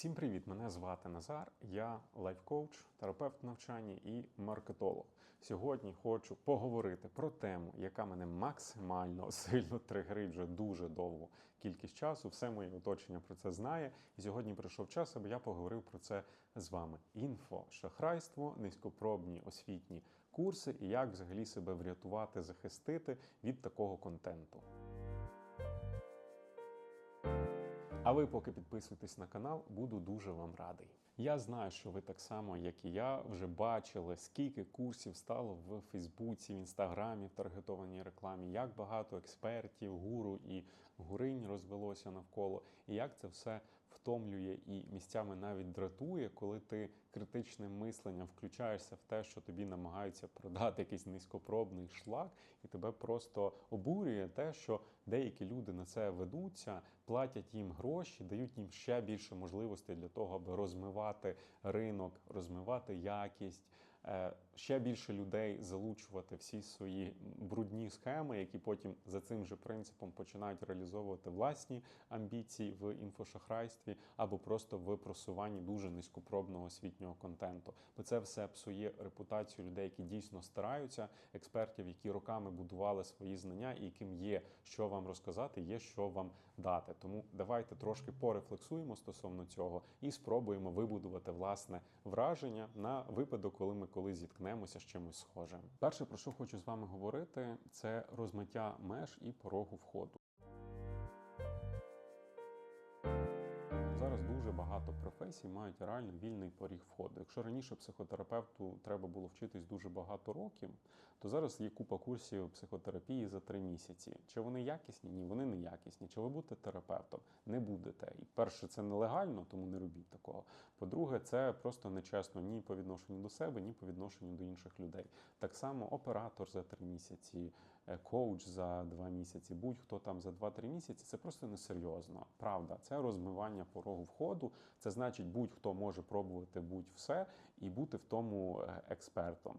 Всім привіт! Мене звати Назар. Я лайфкоуч, терапевт навчання і маркетолог. Сьогодні хочу поговорити про тему, яка мене максимально сильно тригерить вже дуже довгу кількість часу. Все моє оточення про це знає. І сьогодні прийшов час, аби я поговорив про це з вами. Інфо, шахрайство, низькопробні освітні курси і як взагалі себе врятувати, захистити від такого контенту. А ви поки підписуєтесь на канал, буду дуже вам радий. Я знаю, що ви так само, як і я, вже бачили, скільки курсів стало в Фейсбуці, в інстаграмі, в таргетованій рекламі, як багато експертів, гуру і гуринь розвелося навколо, і як це все втомлює і місцями навіть дратує, коли ти критичним мисленням включаєшся в те, що тобі намагаються продати якийсь низькопробний шлак, і тебе просто обурює те, що деякі люди на це ведуться, платять їм гроші, дають їм ще більше можливостей для того, аби розмивати ринок, розмивати якість. Ще більше людей залучувати всі свої брудні схеми, які потім за цим же принципом починають реалізовувати власні амбіції в інфошахрайстві або просто в просуванні дуже низькопробного освітнього контенту. Бо це все псує репутацію людей, які дійсно стараються, експертів, які роками будували свої знання, і яким є що вам розказати, є що вам дати. Тому давайте трошки порефлексуємо стосовно цього і спробуємо вибудувати власне враження на випадок, коли ми колись зіткнемося з чимось схожим. Перше, про що хочу з вами говорити, це розмиття меж і порогу входу. Зараз дуже багато професій мають реально вільний поріг входу. Якщо раніше психотерапевту треба було вчитись дуже багато років, то зараз є купа курсів психотерапії за три місяці. Чи вони якісні? Ні, вони не якісні. Чи ви будете терапевтом? Не будете. І перше, це нелегально, тому не робіть такого. По-друге, це просто нечесно ні по відношенню до себе, ні по відношенню до інших людей. Так само оператор за три місяці, коуч за два місяці, будь-хто там за 2-3 місяці. Це просто несерйозно. Правда, це розмивання порогу входу. Це значить, будь-хто може пробувати будь-все і бути в тому е, експертом.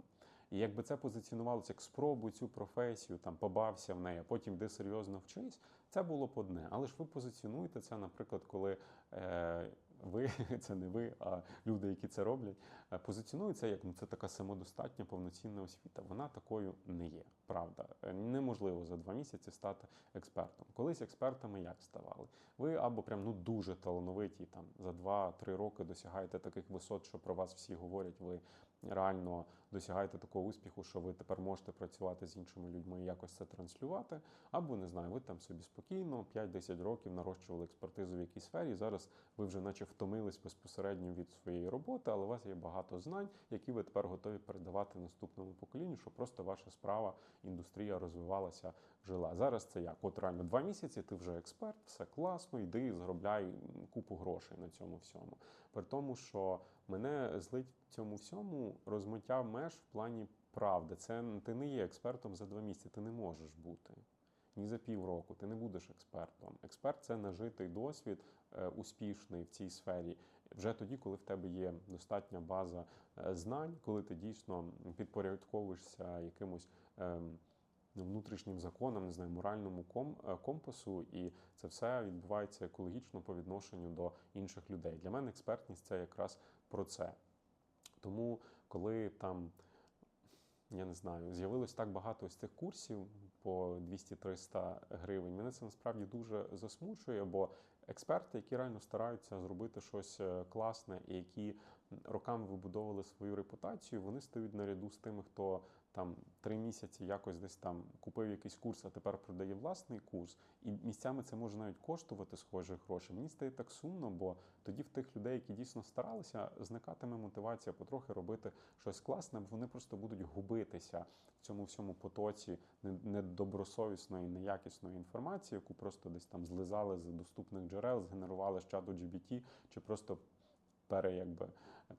І якби це позиціонувалося як спробуй цю професію, там побався в неї, а потім де серйозно вчись, це було б одне. Але ж ви позиціонуєте це, наприклад, коли е, ви, це не ви, а люди, які це роблять, е, позиціонують це як ну, це така самодостатня повноцінна освіта. Вона такою не є. Правда, Е, неможливо за два місяці стати експертом. Колись експертами як ставали? Ви або прям ну дуже талановиті там за 2-3 роки досягаєте таких висот, що про вас всі говорять. Ви реально досягаєте такого успіху, що ви тепер можете працювати з іншими людьми і якось це транслювати. Або не знаю, ви там собі спокійно 5-10 років нарощували експертизу в якійсь сфері. Зараз ви вже, наче, втомились безпосередньо від своєї роботи, але у вас є багато знань, які ви тепер готові передавати наступному поколінню, щоб просто ваша справа, індустрія розвивалася, жила. Зараз це як? От реально два місяці, ти вже експерт, все класно, йди, заробляй купу грошей на цьому всьому. При тому, що мене злить в цьому всьому розмиття меж в плані правди. Це ти не є експертом за два місяці, ти не можеш бути. Ні за півроку ти не будеш експертом. Експерт це нажитий досвід, е, успішний в цій сфері. Вже тоді, коли в тебе є достатня база е, знань, коли ти дійсно підпорядковуєшся якимось. ем, ну, внутрішнім законам, не знаю, моральному е, компасу, і це все відбувається екологічно по відношенню до інших людей. Для мене експертність це якраз про це. Тому, коли там. Я не знаю, з'явилось так багато ось цих курсів по 200-300 гривень. Мене це насправді дуже засмучує, бо експерти, які реально стараються зробити щось е, класне і які роками вибудовували свою репутацію, вони стають наряду з тими, хто там три місяці якось десь там купив якийсь курс, а тепер продає власний курс, і місцями це може навіть коштувати схожі гроші. Мені стає так сумно, бо тоді в тих людей, які дійсно старалися, зникатиме мотивація потрохи робити щось класне, бо вони просто будуть губитися в цьому всьому потоці недобросовісної, неякісної інформації, яку просто десь там злизали з доступних джерел, згенерували з чату GBT, чи просто пере, якби,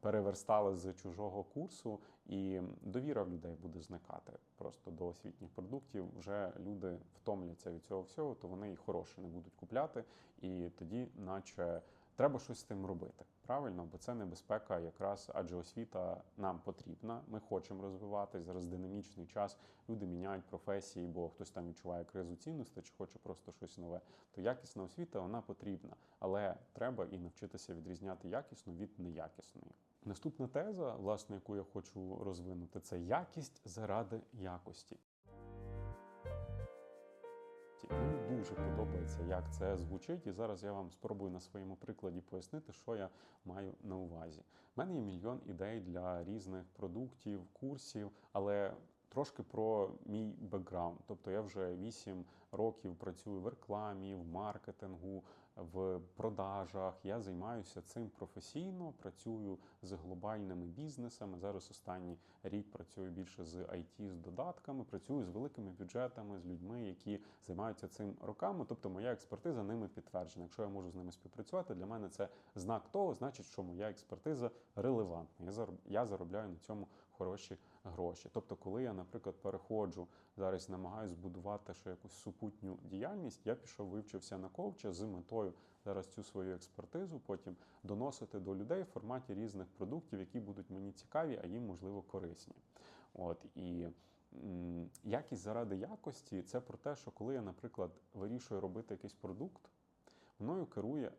переверстали з чужого курсу, і довіра в людей буде зникати просто до освітніх продуктів. Вже люди втомляться від цього всього, то вони і хороше не будуть купляти, і тоді, наче треба щось з тим робити. Правильно, бо це небезпека, якраз адже освіта нам потрібна. Ми хочемо розвиватись. Зараз динамічний час. Люди міняють професії, бо хтось там відчуває кризу цінностей чи хоче просто щось нове. То якісна освіта вона потрібна, але треба і навчитися відрізняти якісну від неякісної. Наступна теза, власне, яку я хочу розвинути, це якість заради якості. Дуже подобається, як це звучить, і зараз я вам спробую на своєму прикладі пояснити, що я маю на увазі. У мене є мільйон ідей для різних продуктів, курсів, але трошки про мій бекграунд. Тобто я вже 8 років працюю в рекламі, в маркетингу, в продажах. Я займаюся цим професійно, працюю з глобальними бізнесами. Зараз останній рік працюю більше з IT, з додатками, працюю з великими бюджетами, з людьми, які займаються цим роками. Тобто, моя експертиза ними підтверджена. Якщо я можу з ними співпрацювати, для мене це знак того, значить, що моя експертиза релевантна. Я заробляю на цьому хороші гроші. Тобто, коли я, наприклад, переходжу зараз, намагаюся збудувати ще якусь супутню діяльність, я пішов, вивчився на коуча з метою зараз цю свою експертизу потім доносити до людей в форматі різних продуктів, які будуть мені цікаві, а їм можливо корисні. От і якість заради якості це про те, що коли я, наприклад, вирішую робити якийсь продукт, мною керує.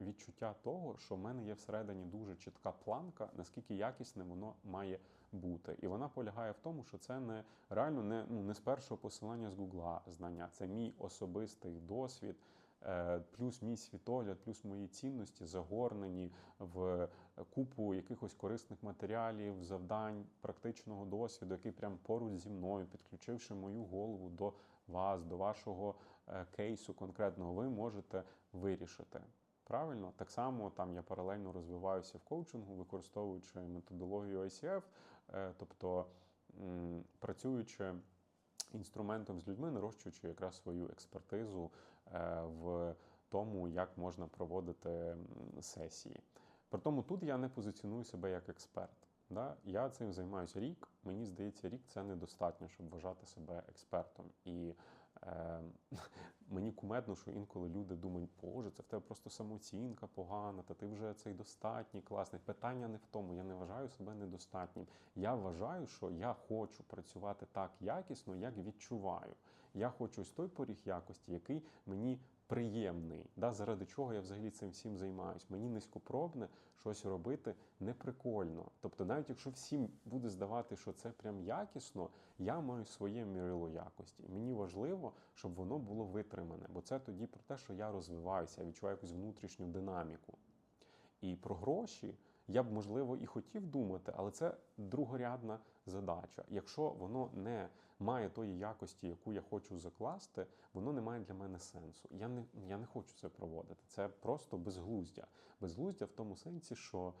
Відчуття того, що в мене є всередині дуже чітка планка, наскільки якісне воно має бути. І вона полягає в тому, що це не реально не ну не з першого посилання з Гугла знання, це мій особистий досвід, е, плюс мій світогляд, плюс мої цінності загорнені в купу якихось корисних матеріалів, завдань, практичного досвіду, який прямо поруч зі мною, підключивши мою голову до вас, до вашого е, кейсу конкретного, ви можете вирішити. Правильно, так само там я паралельно розвиваюся в коучингу, використовуючи методологію ICF, тобто працюючи інструментом з людьми, нарощуючи якраз свою експертизу е, в тому, як можна проводити сесії. При тому тут я не позиціоную себе як експерт. Да? Я цим займаюся рік. Мені здається, рік це недостатньо, щоб вважати себе експертом. І е, мені кумедно, що інколи люди думають, боже, це в тебе просто самооцінка погана, та ти вже цей достатній, класний. Питання не в тому. Я не вважаю себе недостатнім. Я вважаю, що я хочу працювати так якісно, як відчуваю. Я хочу ось той поріг якості, який мені приємний, да, заради чого я взагалі цим всім займаюсь. Мені низькопробне щось робити неприкольно. Тобто, навіть якщо всім буде здавати, що це прям якісно, я маю своє мірило якості. Мені важливо, щоб воно було витримане, бо це тоді про те, що я розвиваюся, я відчуваю якусь внутрішню динаміку. І про гроші я б, можливо, і хотів думати, але це другорядна задача. Якщо воно не має тої якості, яку я хочу закласти, воно не має для мене сенсу. Я не я не хочу це проводити. Це просто безглуздя. Безглуздя в тому сенсі, що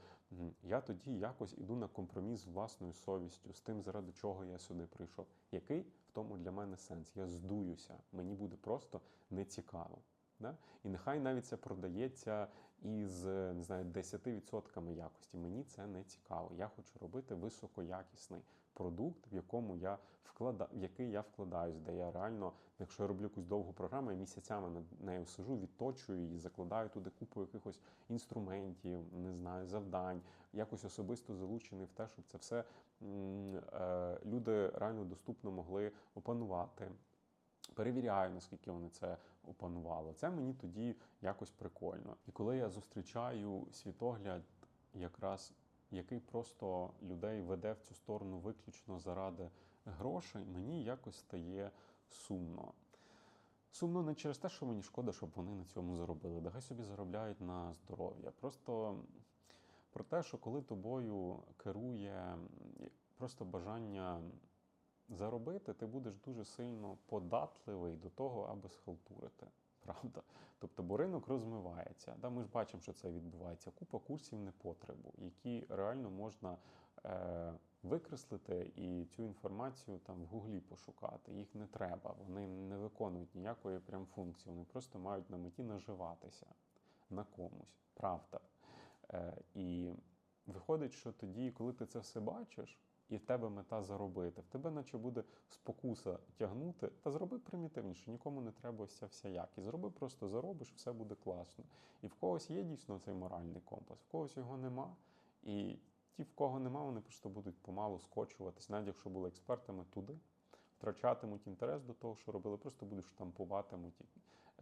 я тоді якось іду на компроміс з власною совістю, з тим, заради чого я сюди прийшов. Який в тому для мене сенс? Я здуюся, мені буде просто нецікаво. Да? І нехай навіть це продається із не знаю 10% якості. Мені це не цікаво. Я хочу робити високоякісний продукт, в якому я вклада, в який я вкладаюсь, де я реально, якщо я роблю якусь довгу програму, я місяцями над нею сижу, відточую її, закладаю туди купу якихось інструментів, не знаю, завдань, якось особисто залучений в те, щоб це все е, люди реально доступно могли опанувати. Перевіряю, наскільки вони це опанували. Це мені тоді якось прикольно. І коли я зустрічаю світогляд, якраз який просто людей веде в цю сторону виключно заради грошей, мені якось стає сумно. Сумно не через те, що мені шкода, щоб вони на цьому заробили. Нехай собі заробляють на здоров'я. Просто про те, що коли тобою керує просто бажання заробити, ти будеш дуже сильно податливий до того, аби схалтурити. Правда? Тобто, бо ринок розмивається. Да, Ми ж бачимо, що це відбувається. Купа курсів непотребу, які реально можна е, викреслити і цю інформацію там в Гуглі пошукати. Їх не треба, вони не виконують ніякої прям функції. Вони просто мають на меті наживатися на комусь. Правда. Е, І виходить, що тоді, коли ти це все бачиш і в тебе мета заробити. В тебе, наче буде спокуса тягнути, та зроби примітивніше, нікому не треба ця вся якість. Зроби просто заробиш, все буде класно. І в когось є дійсно цей моральний компас, в когось його нема. І ті, в кого нема, вони просто будуть помалу скочуватись, навіть якщо були експертами туди, втрачатимуть інтерес до того, що робили, просто будуть штампуватимуть,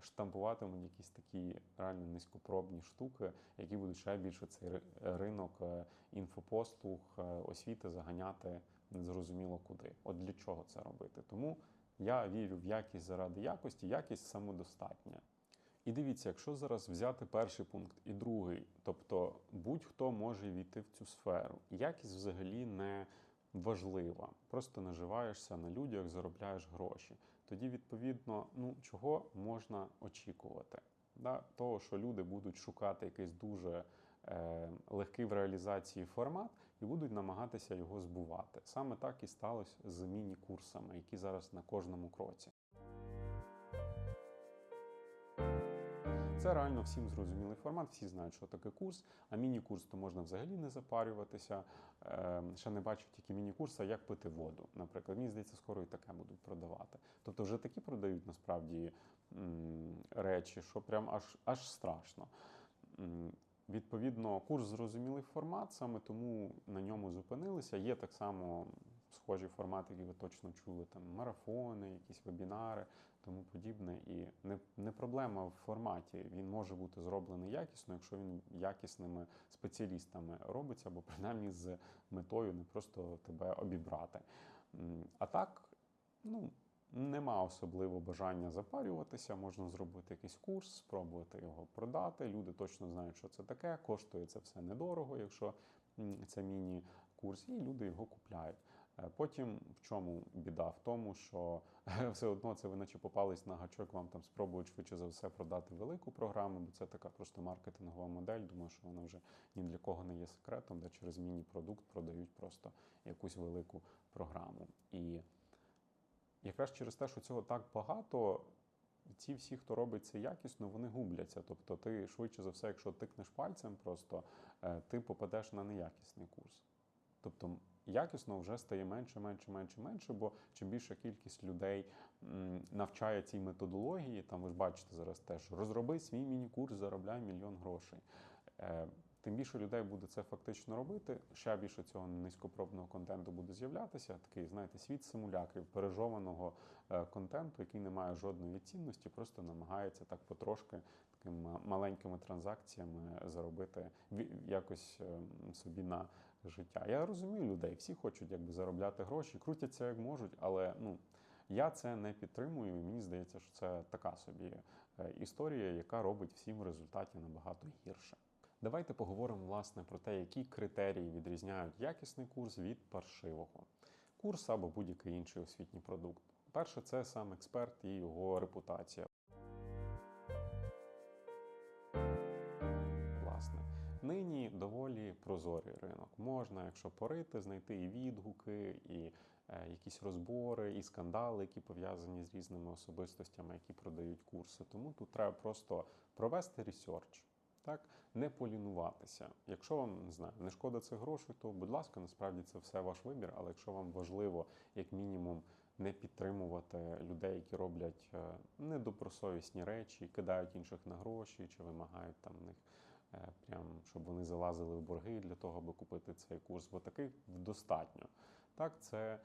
штампуватимуть якісь такі реально низькопробні штуки, які будуть ще більше цей ринок е, інфопослуг, е, освіти заганяти незрозуміло куди. От для чого це робити? Тому я вірю в якість заради якості, якість самодостатня. І дивіться, якщо зараз взяти перший пункт і другий, тобто будь-хто може війти в цю сферу. Якість взагалі не важлива. Просто наживаєшся на людях, заробляєш гроші. Тоді, відповідно, ну чого можна очікувати? Да? Того, що люди будуть шукати якийсь дуже е, легкий в реалізації формат і будуть намагатися його збувати. Саме так і сталося з міні-курсами, які зараз на кожному кроці. Це реально всім зрозумілий формат, всі знають, що таке курс, а міні-курс то можна взагалі не запарюватися. Е, ще не бачив тільки міні-курса, як пити воду. Наприклад, мені здається, скоро і таке будуть продавати. Тобто вже такі продають насправді речі, що прям аж, аж страшно. Відповідно, курс зрозумілий формат, саме тому на ньому зупинилися. Є так само схожі формати, які ви точно чули, там марафони, якісь вебінари, тому подібне. І не, не проблема в форматі. Він може бути зроблений якісно, якщо він якісними спеціалістами робиться, або принаймні з метою не просто тебе обібрати. А так, ну. Нема особливо бажання запарюватися, можна зробити якийсь курс, спробувати його продати. Люди точно знають, що це таке. Коштує це все недорого, якщо це міні-курс, і люди його купляють. Е, Потім в чому біда? В тому, що все одно це ви наче попались на гачок, вам там спробують швидше за все продати велику програму, бо це така просто маркетингова модель. Думаю, що вона вже ні для кого не є секретом, де через міні-продукт продають просто якусь велику програму. І якраз через те, що цього так багато, ці всі, хто робить це якісно, вони губляться. Тобто, ти швидше за все, якщо тикнеш пальцем, просто е, ти попадеш на неякісний курс. Тобто якісно вже стає менше, менше, менше, менше, бо чим більша кількість людей навчає цій методології, там ви ж бачите зараз теж розроби свій міні-курс, заробляй мільйон грошей. Е, Тим більше людей буде це фактично робити, ще більше цього низькопробного контенту буде з'являтися. Такий, знаєте, світ симулякрів, пережованого е, контенту, який не має жодної цінності, просто намагається так потрошки такими маленькими транзакціями заробити якось ем, собі на життя. Я розумію людей, всі хочуть якби заробляти гроші, крутяться як можуть, але ну. Я це не підтримую, і мені здається, що це така собі е, історія, яка робить всім в результаті набагато гірше. Давайте поговоримо власне про те, які критерії відрізняють якісний курс від паршивого. Курс або будь-який інший освітній продукт. Перше, це сам експерт і його репутація. Власне, нині доволі прозорий ринок. Можна, якщо порити, знайти і відгуки, і е, якісь розбори, і скандали, які пов'язані з різними особистостями, які продають курси. Тому тут треба просто провести ресерч. Так, не полінуватися. Якщо вам не знаю, не шкода цих грошей, то будь ласка, насправді це все ваш вибір. Але якщо вам важливо, як мінімум, не підтримувати людей, які роблять е, недобросовісні речі, кидають інших на гроші, чи вимагають там них прям, щоб вони залазили в борги для того, аби купити цей курс, бо таких достатньо. Так, це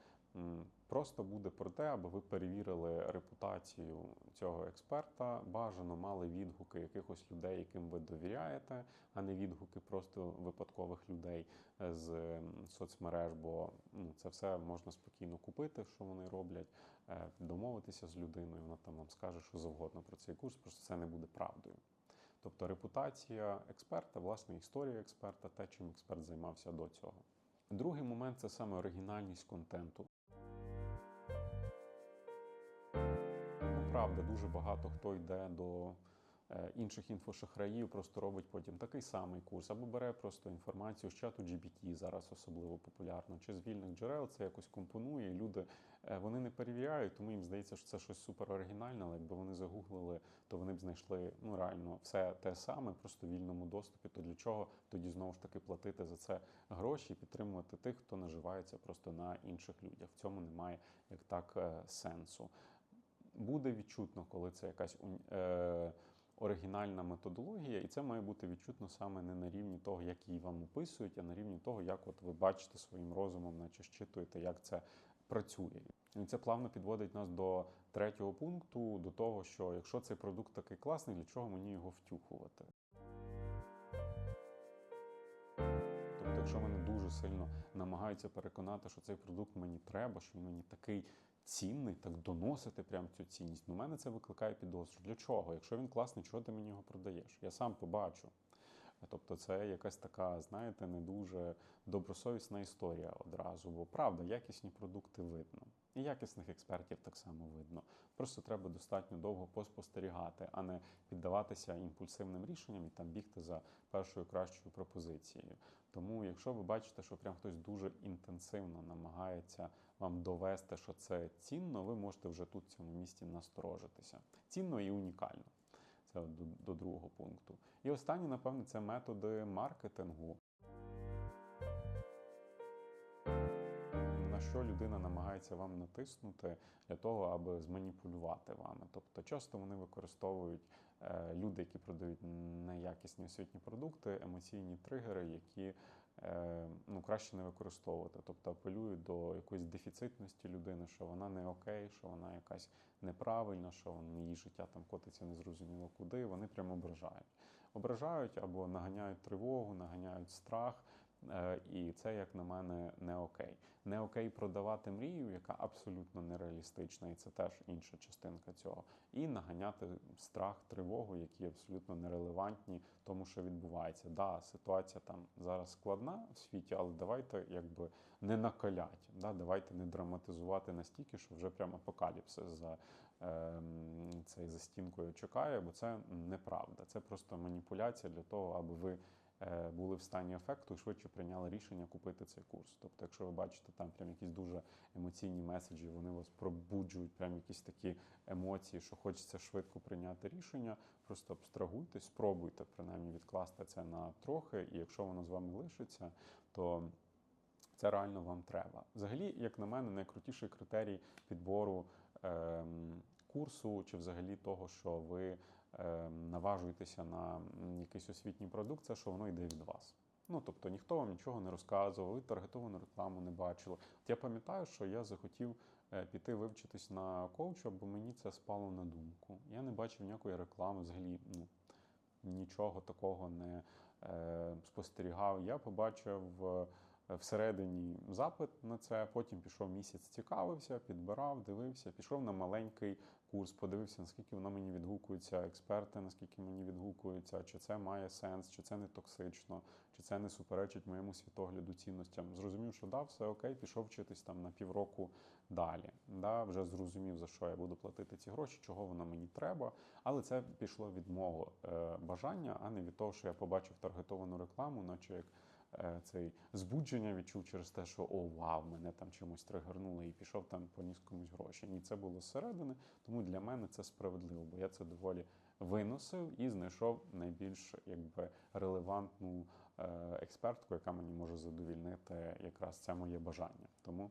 просто буде про те, аби ви перевірили репутацію цього експерта, бажано мали відгуки якихось людей, яким ви довіряєте, а не відгуки просто випадкових людей е, з соцмереж, бо ну, це все можна спокійно купити, що вони роблять, е, домовитися з людиною, вона там вам скаже, що завгодно про цей курс, просто це не буде правдою. Тобто репутація експерта, власне, історія експерта, те, чим експерт займався до цього. Другий момент це саме оригінальність контенту. Ну, правда, дуже багато хто йде до інших інфошахраїв просто робить потім такий самий курс, або бере просто інформацію з чату GPT, зараз особливо популярно, чи з вільних джерел це якось компонує. Люди е, вони не перевіряють, тому їм здається, що це щось супер оригінальне, але якби вони загуглили, то вони б знайшли ну реально все те саме, просто в вільному доступі. То для чого тоді знову ж таки платити за це гроші і підтримувати тих, хто наживається просто на інших людях? В цьому немає як так е, сенсу. Буде відчутно, коли це якась е, оригінальна методологія, і це має бути відчутно саме не на рівні того, як її вам описують, а на рівні того, як от ви бачите своїм розумом, наче щитуєте, як це працює. І це плавно підводить нас до третього пункту, до того, що якщо цей продукт такий класний, для чого мені його втюхувати? Тобто, якщо мене дуже сильно намагаються переконати, що цей продукт мені треба, що він мені такий цінний, так доносити прям цю цінність. Ну, мене це викликає підозру. Для чого? Якщо він класний, чого ти мені його продаєш? Я сам побачу. Тобто це якась така, знаєте, не дуже добросовісна історія одразу. Бо правда, якісні продукти видно. І якісних експертів так само видно. Просто треба достатньо довго поспостерігати, а не піддаватися імпульсивним рішенням і там бігти за першою кращою пропозицією. Тому, якщо ви бачите, що прям хтось дуже інтенсивно намагається вам довести, що це цінно, ви можете вже тут в цьому місці насторожитися. Цінно і унікально. Це до, до другого пункту. І останнє, напевне, це методи маркетингу. На що людина намагається вам натиснути для того, аби зманіпулювати вами. Тобто, часто вони використовують е, люди, які продають неякісні освітні продукти, емоційні тригери, які е, ну, краще не використовувати. Тобто апелюють до якоїсь дефіцитності людини, що вона не окей, що вона якась неправильна, що її життя там котиться незрозуміло куди. Вони прямо ображають. Ображають або наганяють тривогу, наганяють страх. Е, І це, як на мене, не окей. Не окей продавати мрію, яка абсолютно нереалістична, і це теж інша частинка цього. І наганяти страх, тривогу, які абсолютно нерелевантні тому, що відбувається. Да, ситуація там зараз складна в світі, але давайте якби не накалять. Да? Давайте не драматизувати настільки, що вже прямо апокаліпсис за ем, цей за стінкою чекає, бо це неправда. Це просто маніпуляція для того, аби ви е, були в стані ефекту і швидше прийняли рішення купити цей курс. Тобто, якщо ви бачите там прям якісь дуже емоційні меседжі, вони вас пробуджують, прям якісь такі емоції, що хочеться швидко прийняти рішення, просто абстрагуйтесь, спробуйте принаймні відкласти це на трохи, і якщо воно з вами лишиться, то це реально вам треба. Взагалі, як на мене, найкрутіший критерій підбору ем, курсу чи взагалі того, що ви наважуєтеся на якийсь освітній продукт, це що воно йде від вас. Ну, тобто ніхто вам нічого не розказував, ви таргетовану рекламу не бачили. От я пам'ятаю, що я захотів е, піти вивчитись на коуча, бо мені це спало на думку. Я не бачив ніякої реклами, взагалі ну, нічого такого не е, спостерігав. Я побачив е, всередині запит на це, потім пішов місяць, цікавився, підбирав, дивився, пішов на маленький курс, подивився, наскільки воно мені відгукується, експерти, наскільки мені відгукуються, чи це має сенс, чи це не токсично, чи це не суперечить моєму світогляду цінностям. Зрозумів, що да, все окей, пішов вчитись там на півроку далі. Да, вже зрозумів, за що я буду платити ці гроші, чого воно мені треба. Але це пішло від мого е, бажання, а не від того, що я побачив таргетовану рекламу, наче як цей збудження відчув через те, що о, вау, мене там чимось тригернуло і пішов там поніс комусь гроші. Ні, це було зсередини, тому для мене це справедливо, бо я це доволі виносив і знайшов найбільш якби релевантну е, експертку, яка мені може задовільнити якраз це моє бажання. Тому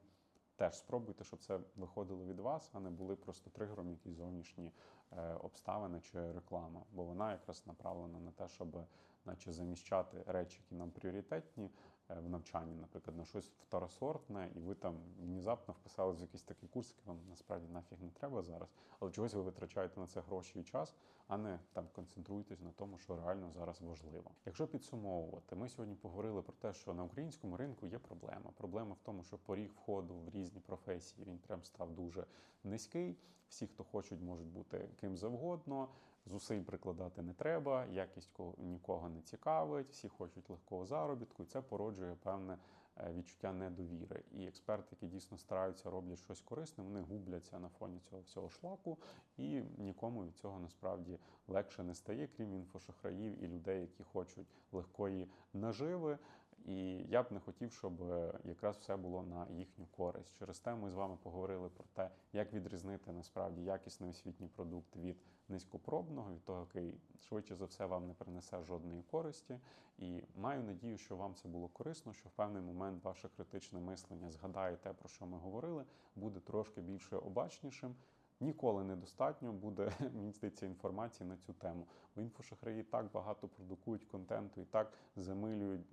теж спробуйте, щоб це виходило від вас, а не були просто тригером якісь зовнішні е, обставини чи реклама. Бо вона якраз направлена на те, щоб наче заміщати речі, які нам пріоритетні е, в навчанні, наприклад, на щось второсортне, і ви там внезапно вписались в якийсь такий курс, який вам насправді нафіг не треба зараз, але чогось ви витрачаєте на це гроші і час, а не там концентруєтесь на тому, що реально зараз важливо. Якщо підсумовувати, ми сьогодні поговорили про те, що на українському ринку є проблема. Проблема в тому, що поріг входу в різні професії він прям став дуже низький. Всі, хто хочуть, можуть бути ким завгодно. Зусиль прикладати не треба, якість ко- нікого не цікавить, всі хочуть легкого заробітку, і це породжує певне е, відчуття недовіри. І експерти, які дійсно стараються, роблять щось корисне, вони губляться на фоні цього всього шлаку, і нікому від цього насправді легше не стає, крім інфошахраїв і людей, які хочуть легкої наживи. І я б не хотів, щоб е, якраз все було на їхню користь. Через те ми з вами поговорили про те, як відрізнити насправді якісний освітній продукт від низькопробного, від того, який швидше за все вам не принесе жодної користі. І маю надію, що вам це було корисно, що в певний момент ваше критичне мислення згадає те, про що ми говорили, буде трошки більше обачнішим. Ніколи недостатньо буде, мені здається, інформації на цю тему. Бо інфошахраї так багато продукують контенту і так замилюють,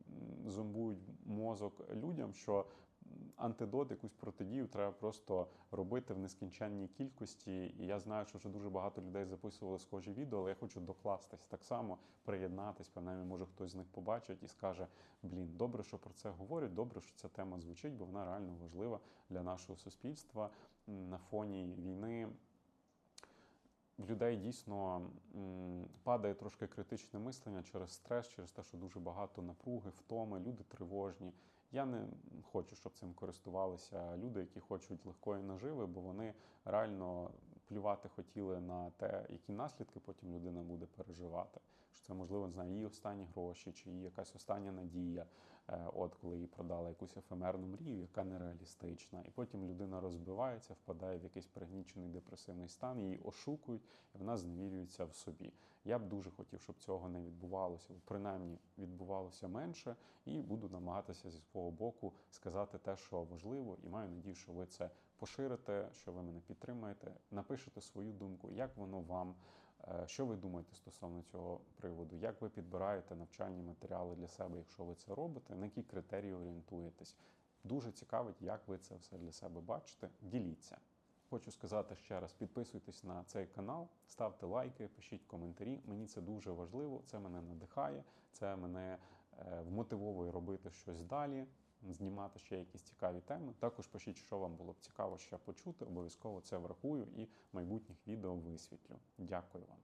зомбують мозок людям, що антидот, якусь протидію треба просто робити в нескінченній кількості. І я знаю, що вже дуже багато людей записували схожі відео, але я хочу докластись так само, приєднатись. Принаймні, може хтось з них побачить і скаже: Блін, добре, що про це говорять, добре, що ця тема звучить, бо вона реально важлива для нашого суспільства на фоні війни. В людей дійсно падає трошки критичне мислення через стрес, через те, що дуже багато напруги, втоми, люди тривожні. Я не хочу, щоб цим користувалися люди, які хочуть легкої наживи, бо вони реально плювати хотіли на те, які наслідки потім людина буде переживати. Що це можливо не знаю, її останні гроші, чи її якась остання надія. Е, От коли їй продали якусь ефемерну мрію, яка нереалістична, і потім людина розбивається, впадає в якийсь пригнічений депресивний стан, її ошукують, і вона зневірюється в собі. Я б дуже хотів, щоб цього не відбувалося, принаймні відбувалося менше, і буду намагатися зі свого боку сказати те, що важливо, і маю надію, що ви це поширите, що ви мене підтримаєте, напишете свою думку, як воно вам. Е, Що ви думаєте стосовно цього приводу? Як ви підбираєте навчальні матеріали для себе, якщо ви це робите? На які критерії орієнтуєтесь? Дуже цікавить, як ви це все для себе бачите. Діліться. Хочу сказати ще раз: підписуйтесь на цей канал, ставте лайки, пишіть коментарі. Мені це дуже важливо. Це мене надихає, це мене е, вмотивовує робити щось далі, знімати ще якісь цікаві теми. Також пишіть, що вам було б цікаво ще почути. Обов'язково це врахую і майбутніх відео висвітлю. Дякую вам.